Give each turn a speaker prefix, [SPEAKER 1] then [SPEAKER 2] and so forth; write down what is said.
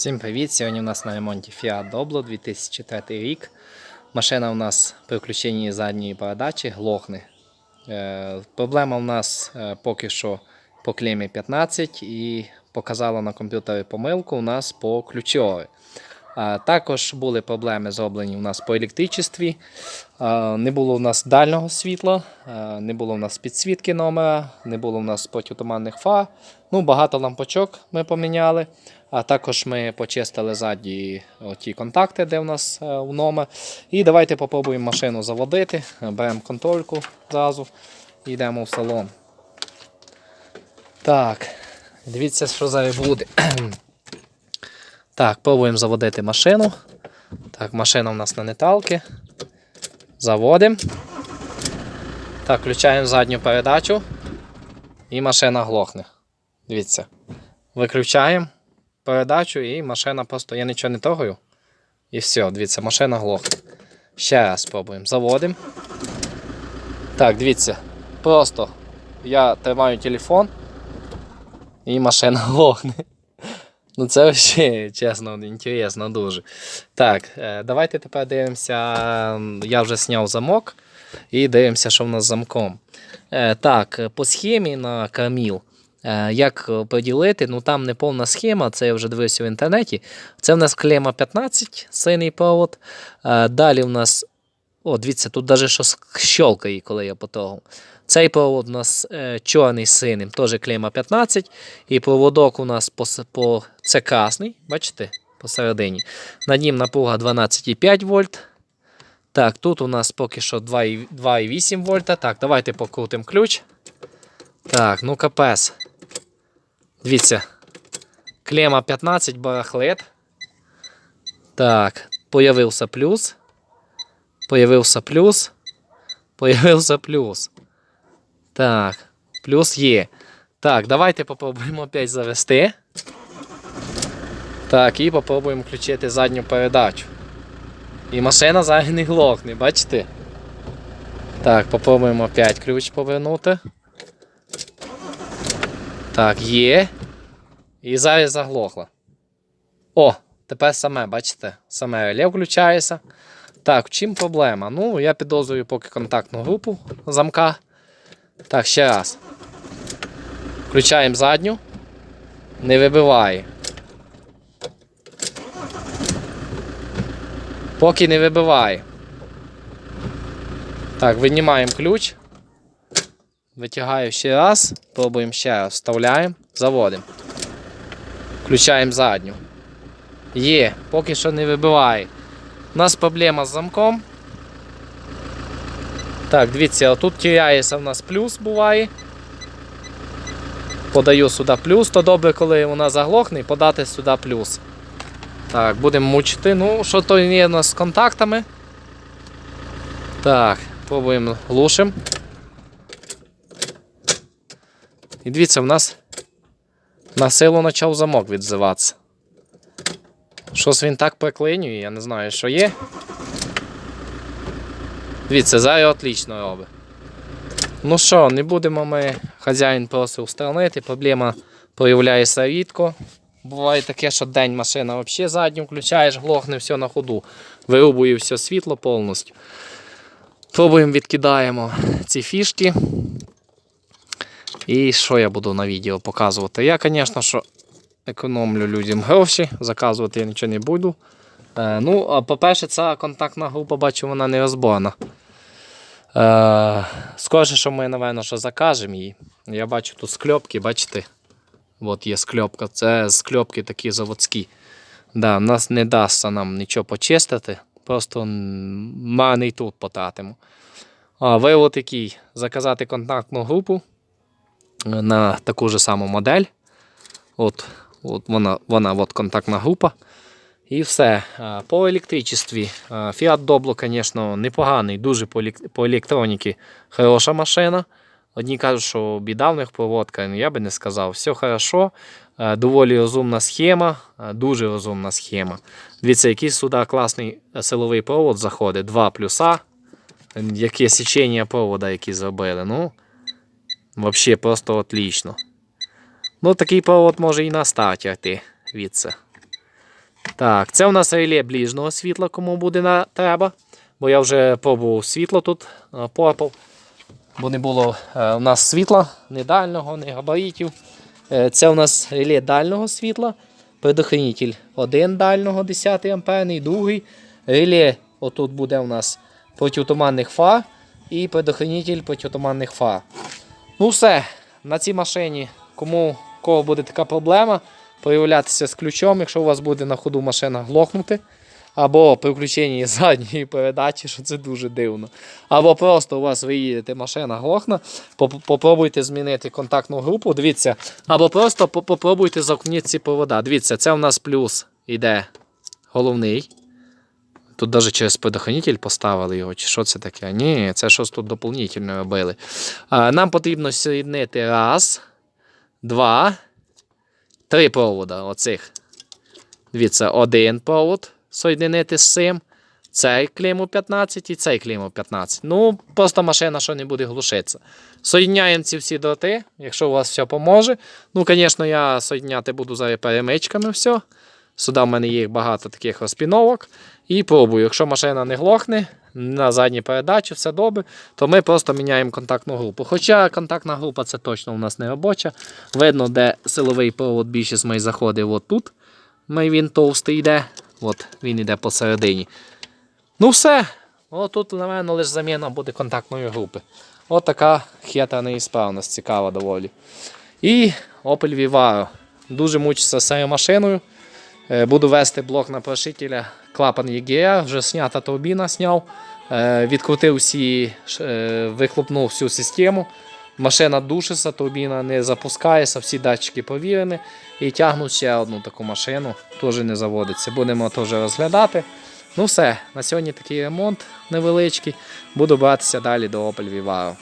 [SPEAKER 1] Всім привіт! Сьогодні у нас на ремонті Fiat Doblo 2003 рік. Машина у нас при включенні задньої передачі глохне. Е, проблема у нас е, поки що по клемі 15 і показала на комп'ютері помилку у нас по ключові. Також були проблеми зроблені у нас по електричестві. Не було у нас дальнього світла, не було у нас підсвітки номера, не було у нас протитуманних фар. Ну, багато лампочок ми поміняли. А також ми почистили ззаді ті контакти, де у нас е, у номер. І давайте попробуємо машину заводити. Беремо контрольку зразу і йдемо в салон. Так, дивіться, що зараз буде. Так, пробуємо заводити машину. Так, машина у нас на нейтралці. Заводимо. Так, включаємо задню передачу. І машина глохне. Дивіться. Виключаємо передачу і машина просто. Я нічого не трогаю. І все, дивіться, машина глохне. Ще раз спробуємо. Заводимо. Так, дивіться. Просто я тримаю телефон. І машина глохне. Ну, це ще, чесно, інтересно дуже. Так, е, давайте тепер дивимося. Я вже зняв замок і дивимося, що в нас з замком. Е, Так, по схемі на Каміл. Е, Як поділити? Ну там не повна схема, це я вже дивився в інтернеті. Це в нас клема 15, синій провод. Е, Далі в нас. О, дивіться, тут навіть що щелкає, коли я потрогав. Цей провод у нас е, чорний синим, теж клейма 15. І проводок у нас по, по це красний, бачите, посередині. На нім напруга 12,5 вольт. Так, тут у нас поки що 2,8 2,8 вольта. Так, давайте покрутимо ключ. Так, ну капець. Дивіться. Клема 15 барахлет. Так, появився плюс. Появився плюс. Появився плюс. Так, плюс є. Так, давайте попробуємо опять завести. Так, і попробуємо включити задню передачу. І машина зараз не глохне, бачите? Так, попробуємо опять ключ повернути. Так, є. І зараз заглохла. О, тепер саме, бачите? Саме реле включається. Так, в чим проблема? Ну, я підозрюю поки контактну групу замка. Так, ще раз. Включаємо задню. Не вибиває. Поки не вибиває. Так, винімаємо ключ. Витягаю ще раз. Пробуємо ще раз. Вставляємо, заводимо. Включаємо задню. Є, поки що не вибиває. У нас проблема з замком. Так, дивіться, отут тіряється в нас плюс буває. Подаю сюди плюс, то добре, коли вона заглохне, подати сюди плюс. Так, будемо мучити. Ну, що то є у нас з контактами. Так, пробуємо глушим. І дивіться, в нас на силу почав замок відзиватися. Щось він так приклинює, я не знаю, що є. Дивіться, зараз отлично робить. Ну що, не будемо ми, хазяїн просив устранити, проблема проявляється рідко. Буває таке, що день машина взагалі задню включаєш, глохне все на ходу. Вирубує все світло повністю. Пробуємо відкидаємо ці фішки. І що я буду на відео показувати? Я, звісно, що економлю людям гроші, заказувати я нічого не буду. Е, ну, по-перше, ця контактна група, бачу, вона не розборна. Е, скоріше, що ми, напевно, що закажемо її. Я бачу тут скльопки, бачите? От є скльопка. Це скльопки такі заводські. Да, нас не дасться нам нічого почистити, просто м, марний тут потратимо. А вивод який? Заказати контактну групу на таку ж саму модель. От, от вона, вона от контактна група. І все. По електричестві. Fiat Doblo, звісно, непоганий, дуже по, елек- по електроніки хороша машина. Одні кажуть, що біда в них проводка, ну я би не сказав. Все хорошо, доволі розумна схема, дуже розумна схема. Дивіться, який сюди класний силовий провод заходить. Два плюса. Яке січення провода, які зробили. Ну, взагалі просто отлично. Ну, такий провод може і на йти від це. Так, це у нас реле ближнього світла, кому буде на, треба. Бо я вже пробував світло тут, е, попав. Бо не було е, у нас світла, ні дальнього, ні габаритів. Е, це у нас реле дальнього світла. Предохранитель один дальнього 10 амперний, другий. Реле отут буде у нас протитуманних фар і предохранитель протитуманних фар. Ну все, на цій машині, кому кого буде така проблема, проявлятися з ключом, якщо у вас буде на ходу машина глохнути, або при включенні задньої передачі, що це дуже дивно. Або просто у вас ви їдете, машина глохне, поп- попробуйте змінити контактну групу. Дивіться, або просто по- попробуйте замкнути ці провода. Дивіться, це у нас плюс іде головний. Тут навіть через предохранитель поставили його, чи що це таке? Ні, це щось тут доповнительно робили. Нам потрібно соєднити раз, два, три провода оцих. Дивіться, один провод соєдинити з цим. Цей клеймо 15 і цей клеймо 15. Ну, просто машина що не буде глушитися. Соєдняємо ці всі дроти, якщо у вас все поможе. Ну, звісно, я соєдняти буду зараз перемичками все. Сюди в мене є багато таких розпіновок. І пробую. Якщо машина не глохне на задній передачі, все добре, то ми просто міняємо контактну групу. Хоча контактна група це точно у нас не робоча. Видно, де силовий провод більшість мій заходив отут. Мій він товстий йде. От він йде посередині. Ну все. От тут, напевно, лише заміна буде контактної групи. От така хитра неісправність, цікава доволі. І Opel Vivaro. Дуже мучиться з цією машиною. Е, Буду вести блок напрошителя клапан EGR, вже снята турбіна сняв. Е, Відкрутив всі, е, вихлопнув всю систему. Машина душиться, турбіна не запускається, всі датчики повірені. І тягну ще одну таку машину, теж не заводиться. Будемо теж розглядати. Ну все, на сьогодні такий ремонт невеличкий. Буду братися далі до Opel Vivaro.